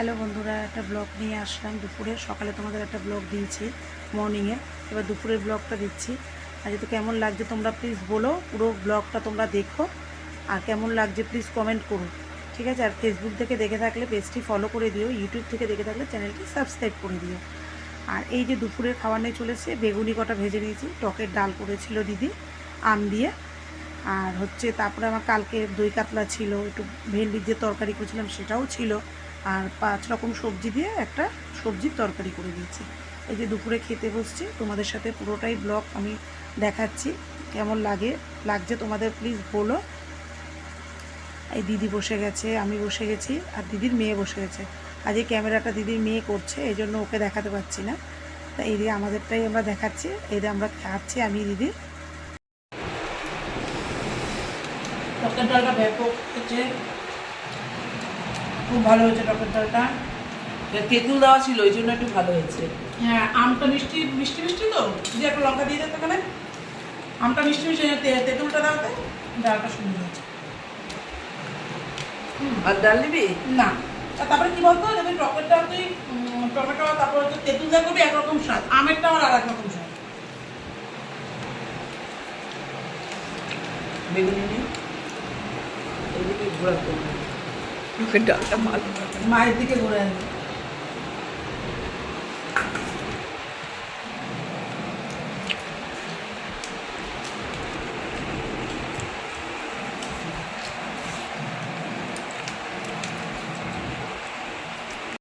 Hello বন্ধুরা, একটা blog নিয়ে আসলাম দুপুরে। সকালে তোমাদের একটা ব্লগ দিয়েছি মর্নিংয়ে এবার দুপুরের ব্লগটা দিচ্ছি। আর যেহেতু কেমন লাগছে তোমরা প্লিজ বলো, পুরো ব্লগটা তোমরা দেখো। আর কেমন লাগছে প্লিজ কমেন্ট করো, ঠিক আছে? আর ফেসবুক থেকে দেখে থাকলে পেজটি ফলো করে দিও ইউটিউব থেকে দেখে থাকলে চ্যানেলটি সাবস্ক্রাইব করে দিও। আর এই যে দুপুরের খাবার নিয়ে চলেছে বেগুনি কটা ভেজে নিয়েছি, টকের ডাল করেছিল দিদি, আম দিয়ে। আর হচ্ছে তারপরে আমার কালকে দই কাতলা ছিল, একটু ভেন্ডির যে তরকারি করেছিলাম সেটাও ছিল। আর পাঁচ রকম সবজি দিয়ে একটা সবজির তরকারি করে দিয়েছি। এই যে দুপুরে খেতে বসছি, তোমাদের সাথে পুরোটাই ব্লগ আমি দেখাচ্ছি, কেমন লাগে? লাগছে তোমাদের প্লিজ বলো। এই দিদি বসে গেছে, আমি বসে গেছি, আর দিদির মেয়ে বসে গেছে। আজ এই ক্যামেরাটা দিদির মেয়ে করছে, এই জন্য ওকে দেখাতে পারছি না। তা এই দিয়ে আমাদেরটাই আমরা দেখাচ্ছি, এই দিয়ে আমরা খাচ্ছি আমি, দিদি। ব্যাপক হচ্ছে। খুব ভালো হয়েছে টকের ডালটা তেঁতুল দেওয়া ছিল ওই জন্য একটু ভালো হয়েছে। হ্যাঁ আমটা মিষ্টি মিষ্টি মিষ্টি তো? যদি একটা লঙ্কা দিয়ে দিতে ওখানে আমটা মিষ্টি মিষ্টি তে- তেঁতুলটা দাওতে ডালটা সুন্দর হয়েছে। আর ডাল নিবি? না। তারপরে কি বলতো যদি টকের ডাল তুই টমেটো তারপরে হচ্ছে তেঁতুল দেওয়া করবি একরকম স্বাদ। আমেরটা আমার আর এক রকম স্বাদ। বেগুনি নিয়ে এদিকে ঘোরা করব ডালটা ভালো। মায়ের দিকে ঘুরে আসবে